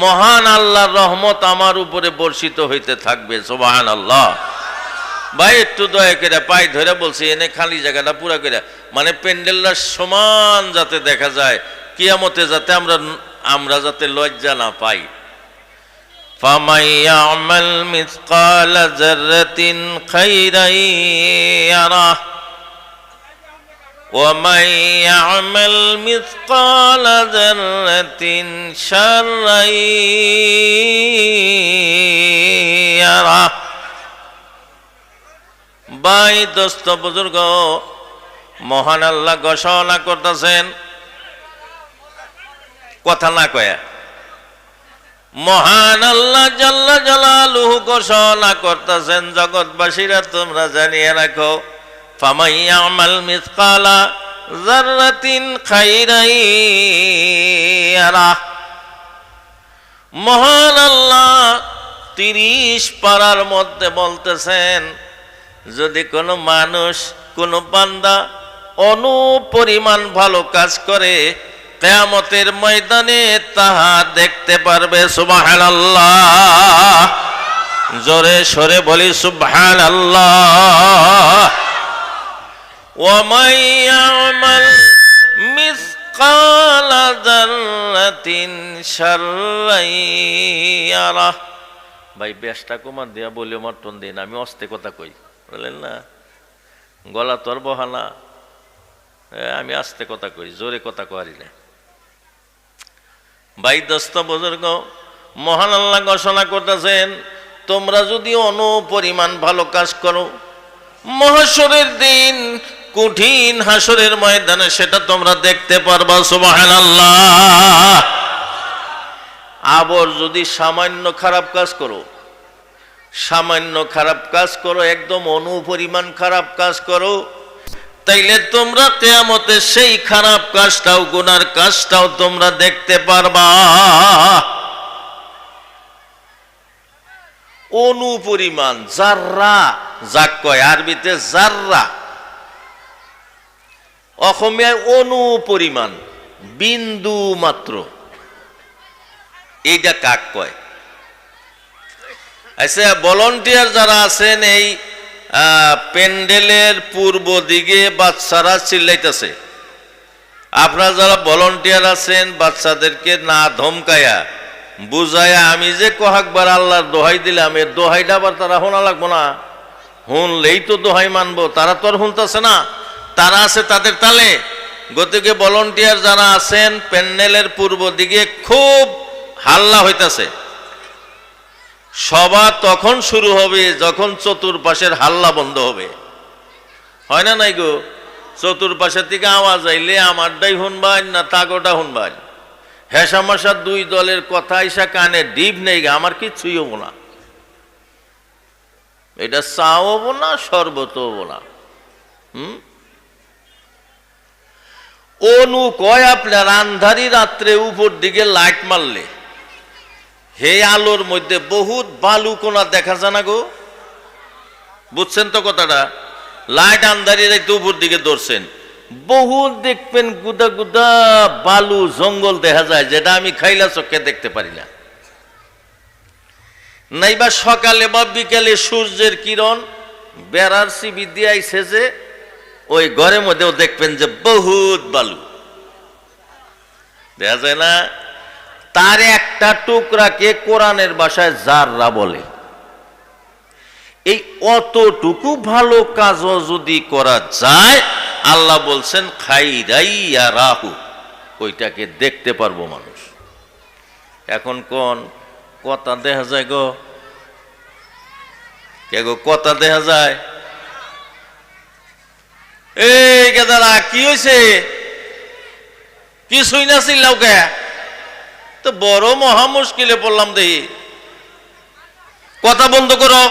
মহান আল্লাহর রহমত আমার উপরে বর্ষিত হইতে থাকবে সোবাহান আল্লাহ ভাই একটু দয়া করে পাই ধরে বলছি এনে খালি জায়গাটা পুরা করে মানে প্যান্ডেলটা সমান যাতে দেখা যায় কিয়ামতে যাতে আমরা আমরা যাতে লজ্জা না পাই فمن يعمل مثقال ذرة خيرا يره ومن يعمل مثقال ذرة شرا يره বাই দোস্ত বুজুর্গ মহান আল্লাহ ঘোষণা করতেছেন কথা না কয়া মহান আল্লাহ জাল্লা জালালুহু ঘোষণা করতেছেন জগৎবাসীরা তোমরা জানিয়ে রাখো ফামাইয়ামাল মিসকালা জাররাতিন খাইরাই ইয়ারা মহান আল্লাহ তিরিশ পাড়ার মধ্যে বলতেছেন, যদি কোনো মানুষ, কোনো বান্দা অনুপরিমাণ ভালো কাজ করে, কেয়ামতের ময়দানে তাহা দেখতে পারবে সুবাহান আল্লাহ জোরে সরে বলি সুবহান আল্লাহ ومن يعمل مثقال ذرة شرا يره ভাই বেশটা কমা দিয়া বলে মটন দিন আমি অস্তে কথা কই বললেন না গলা তোর বহানা এ, আমি আস্তে কথা কই জোরে কথা কহারি না ভাই দস্ত বুজুর্গ মহান আল্লাহ ঘোষণা করতেছেন তোমরা যদি অনুপরিমাণ ভালো কাজ করো মহাসরের দিন কঠিন হাসরের ময়দানে, সেটা তোমরা দেখতে পারবা সুবাহান আল্লাহ আবার যদি সামান্য খারাপ কাজ করো, সামান্য খারাপ কাজ করো, একদম অনুপরিমাণ খারাপ কাজ করো, তাইলে তোমরা কেয়ামতে সেই খারাপ কাজটাও, গুনার কাজটাও তোমরা দেখতে পারবা। অনুপরিমাণ জাররা যাক কয় আরবিতে জাররা অসমীয়ায় অনুপরিমাণ, বিন্দু মাত্র। এইটা কাক কয়? আচ্ছা ভলন্টিয়ার যারা আছেন এই প্যান্ডেলের পূর্ব দিকে বাচ্চারা চিল্লাইতেছে। আপনারা যারা ভলন্টিয়ার আছেন, বাচ্চাদেরকে না ধমকায়া, বুঝায়া আমি যে কহাকবার আল্লাহর দোহাই দিলাম এর দোহাইটা আবার তারা শোনা লাগবো না। শুনলেই তো দোহাই মানবো, তারা তো আর শুনতেছে না। তারা আছে তাদের তালে। গতিকে ভলন্টিয়ার যারা আছেন প্যান্ডেলের পূর্ব দিকে খুব হাল্লা হইতাছে। সভা তখন শুরু হবে যখন চতুর্পাশের হাল্লা বন্ধ হবে। হয় না নাই গো? চতুর্পাশের থেকে আওয়াজ আইলে আমারটাই শুনবাই না তাগোটা শুনবাই। হেসামাশার দুই দলের কথা ইসা কানে ডিপ নেই গা, আমার কিচ্ছুই হব না। এটা চাও না শরবত হব না। হুম? অনু কয় আপনার আন্ধারি রাত্রে উপর দিকে লাইট মারলে। হে আলোর মধ্যে বহুত বালু কোনা দেখা যায় না গো। বুঝছেন তো কথাটা? লাইট আন্ধারি রাইতে উপর দিকে ধরছেন। বহুত দেখবেন গুদা গুদা বালু জঙ্গল দেখা যায়, যেটা আমি খাইলা চোখে দেখতে পারি না। নাইবা সকালে বা বিকালে সূর্যের কিরণ, বেড়ার সিবি দিয়ে আইছে যে ওই ঘরের মধ্যেও দেখবেন যে বহুত বালু। দেখা যায় না? তার একটা টুকরাকে কোরআনের ভাষায় জাররা বলে। এই অতটুকু ভালো কাজও যদি করা যায়, আল্লাহ বলছেন খাইরাইয়া রাহু ওইটাকে দেখতে পারব মানুষ। এখন কোন কথা দেখা যায় গো? কে গো, কথা দেখা যায়? এই গেদারা, কি হয়েছে কিছুই না চিল্লাও কে তো বড় মহা মুশকিলে পড়লাম দেখি কথা বন্ধ করো।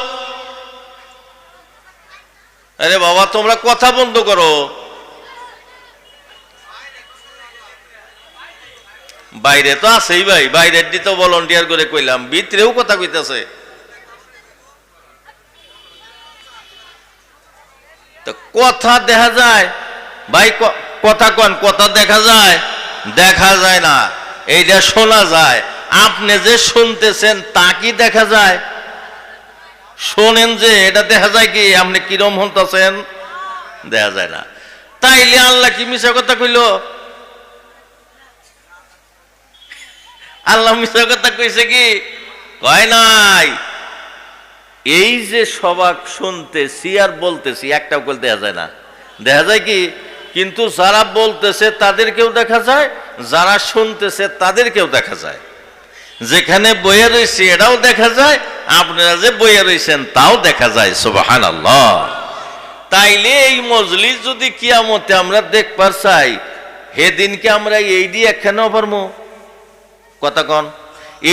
আরে বাবা, তোমরা কথা বন্ধ করো। বাইরে তো আছেই ভাই, বাইরের তো ভলন্টিয়ার করে কইলাম, ভিতরেও কথা কইতাছে। তো কথা দেখা যায়। ভাই কথা কন, কথা দেখা যায়? দেখা যায় না। এইটা শোনা যায়। আপনি যে শুনতেছেন, তা কি দেখা যায়? শোনেন যে, এটা দেখা যায় কি? আপনি কিরম হতেছেন দেখা যায় না। তাইলে আল্লাহ কি মিশা কথা কইল? আল্লাহ মিশা কথা কইছে কি? কয় নাই। এই যে সবাক শুনতেছি আর বলতেছি, একটাও করে দেখা যায় না। দেখা যায় কি? কিন্তু যারা বলতেছে তাদেরকেও দেখা যায়, যারা শুনতেছে তাদেরকেও দেখা যায়। যেখানে বইয়ে রয়েছে এটাও দেখা যায়, আপনারা যে বইয়ে রয়েছেন তাও দেখা যায় সুবাহান আল্লাহ তাইলে এই মজলিস যদি কিয়ামতে আমরা দেখবার চাই, সেদিনকে আমরা এইডি একখানেও পারব কথা কন,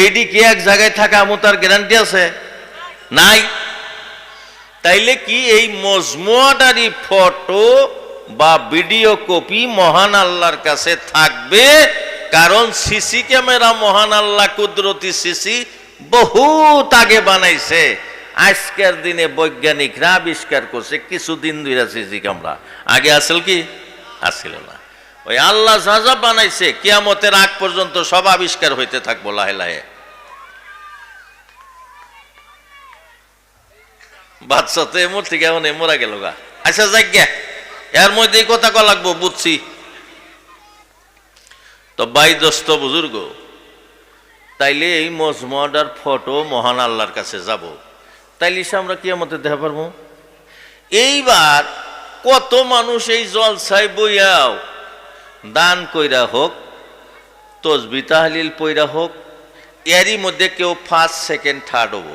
এইডি কি এক জায়গায় থাকা আমো তার গ্যারান্টি আছে? নাই? তাইলে কি এই মজমুয়াটারি ফটো বা ভিডিও কপি মহান আল্লাহর কাছে থাকবে? কারণ সিসি ক্যামেরা মহান আল্লাহ, কুদরতি সিসি বহুত আগে বানাইছে। আজকের দিনে বৈজ্ঞানিকরা আবিষ্কার করছে, কিছুদিন ধরে সিসি ক্যামেরা। আগে আসল কি? আসছিল না। ওই আল্লাহ যা বানাইছে, কিয়ামতের আগ পর্যন্ত সব আবিষ্কার হইতে থাকব লাহে লাহে। বাচ্চা তো এমর থেকে এখন মরা গেল গা। আচ্ছা গে। এর মধ্যে কথা ক লাগবো, বুঝছি। তো বাই দোস্ত বুজুর্গ, তাইলে এই মজমদার ফটো মহান আল্লাহর কাছে যাব। তাইলে সে আমরা কি আমাদের দেখা পারব। এইবার কত মানুষ এই জল জলসায় বইয়াও দান কইরা হোক, তসবি তাহলিল পইরা হোক, এরই মধ্যে কেউ ফার্স্ট সেকেন্ড থার্ড হব।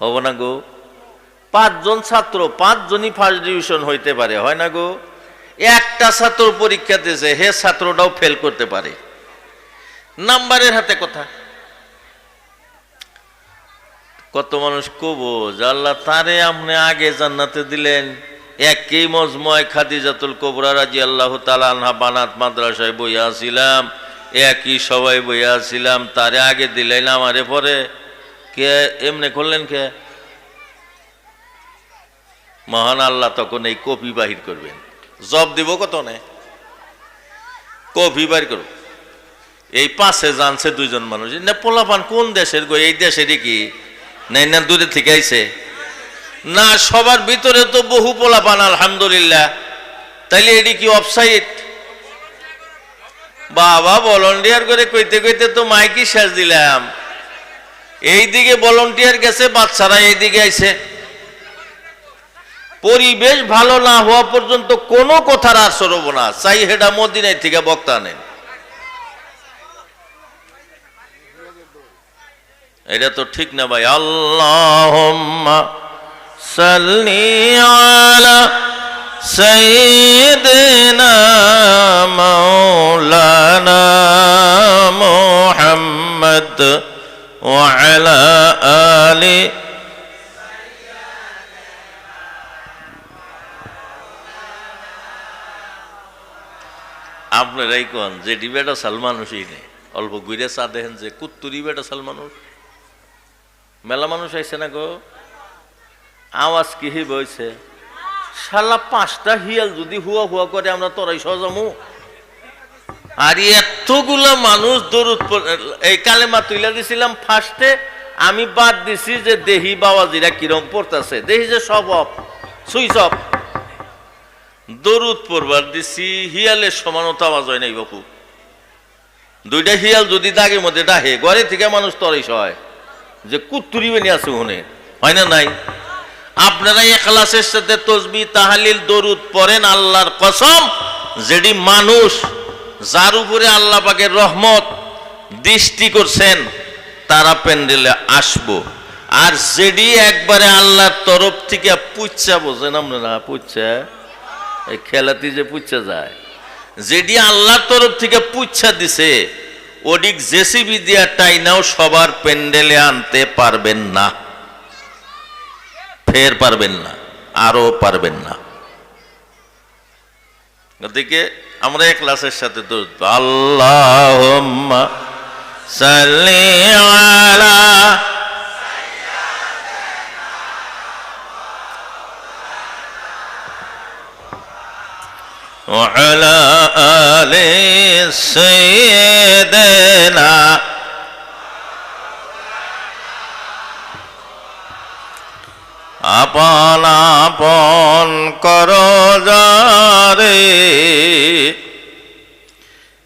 হব না গো? পাঁচজন ছাত্র, পাঁচজনই ফার্স্ট ডিভিশন হইতে পারে, হয় না গো? একটা ছাত্র পরীক্ষা দিয়েছে, হে ছাত্রটাও ফেল করতে পারে। নাম্বারের হাতে কথা। কত মানুষ কব আল্লাহ তারে আপনি আগে জান্নাতে দিলেন। একই মজময় খাদিজাতুল কোবরা রাজি আল্লাহ তালানহা বানাত মাদ্রাসায় বইয়া ছিলাম, একই সবাই বইয়া ছিলাম, তারে আগে দিলেন আমারে পরে। কে এমনি করলেন কে? মহান আল্লাহ তখন এই কপি বাহির করবেন। জব দিব কত নে? কপি বাহির করব এই পাশে জানছে দুইজন মানুষ, না পোলাপান কোন দেশের গো? এই দেশেরই কি? নাই না, দূরে থেকে আইছে। না, সবার ভিতরে তো বহু পোলাপান, আলহামদুলিল্লাহ। তাইলে এটি কি অফসাইট বাবা ভলন্টিয়ার করে কইতে কইতে তো মাইকি শেষ দিলাম। এইদিকে ভলন্টিয়ার গেছে, বাচ্চারা এইদিকে আইছে। পরিবেশ ভালো না হওয়া পর্যন্ত কোনো কথার আর সরব না। চাই হেডা মদিনাই থেকে বক্তা নেন। এটা তো ঠিক না ভাই। আল্লাহ আলা সৈদিনা মৌলানা মোহাম্মদ وعلى آله আপনারাই কন যে ডিবেটা সালমানুষই নেই অল্প গুইরে চা দেখেন যে কুত্তুরি বেটা সালমানুষ মেলা মানুষ আইছে না গো আওয়াজ কি হি বইছে শালা পাঁচটা হিয়াল যদি হুয়া হুয়া করে আমরা তরাই সজামু আর এতগুলা মানুষ দরুদ এই কালেমা তুইলা দিছিলাম ফার্স্টে, আমি বাদ দিছি যে দেহি বাবাজিরা কিরম পড়তেছে। দেহি যে সব অফ, সুইচ অফ। দরুদ পড়বার দিছি, হিয়ালের সমানতা আওয়াজ হয় নাই বাপু। দুইটা হিয়াল যদি দাগের মধ্যে ডাহে, ঘরে থেকে মানুষ তরাই হয়। যে কুত্তুরি বেনি আছে ওখানে। হয় না নাই? আপনারা এখলাসের সাথে তসবি, তাহালিল, দরুদ পড়েন আল্লাহর কসম, যেটি মানুষ যার উপরে আল্লাহ পাকের রহমত দৃষ্টি করছেন, তারা প্যান্ডেলে আসব। আর যেটি একবারে আল্লাহর তরফ থেকে পুচ্ছা বোঝেন আপনারা পুচ্ছা এই খেলাতে যে পুচ্ছা যায়। যেটি আল্লাহর তরফ থেকে পুচ্ছা দিছে ওডিক জেসিবি দিয়া টাইনাও সবার প্যান্ডেলে আনতে পারবেন না। ফের পারবেন না আরও পারবেন না। গতিকে আমরা এক ক্লাসের সাথে তো আল্লাহ সাল্লি আলা وعلى آل سيدنا আপন আপন কর যারে,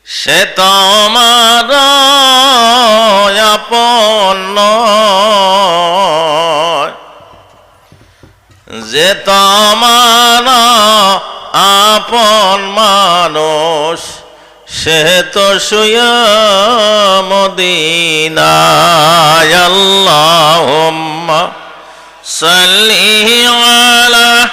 সে তোমার আপন। যে তোমার আপন মানুষ, সে তো শুয়া মদিনায় আল্লাহুম্মা صلي على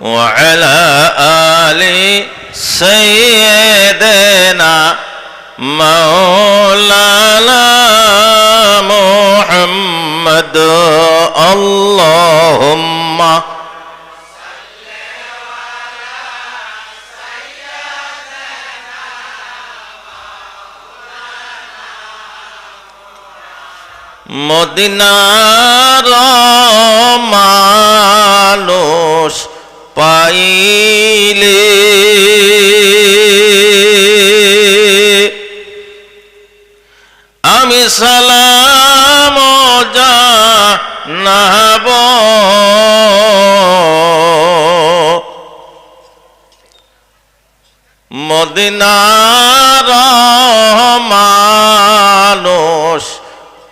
وعلى آل سيدنا مولانا محمد. اللهم মদিনার মানুষ পাইলে আমি সালাম জানাব। মদিনার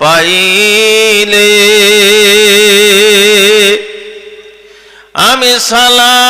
পাইলে আমি সালাম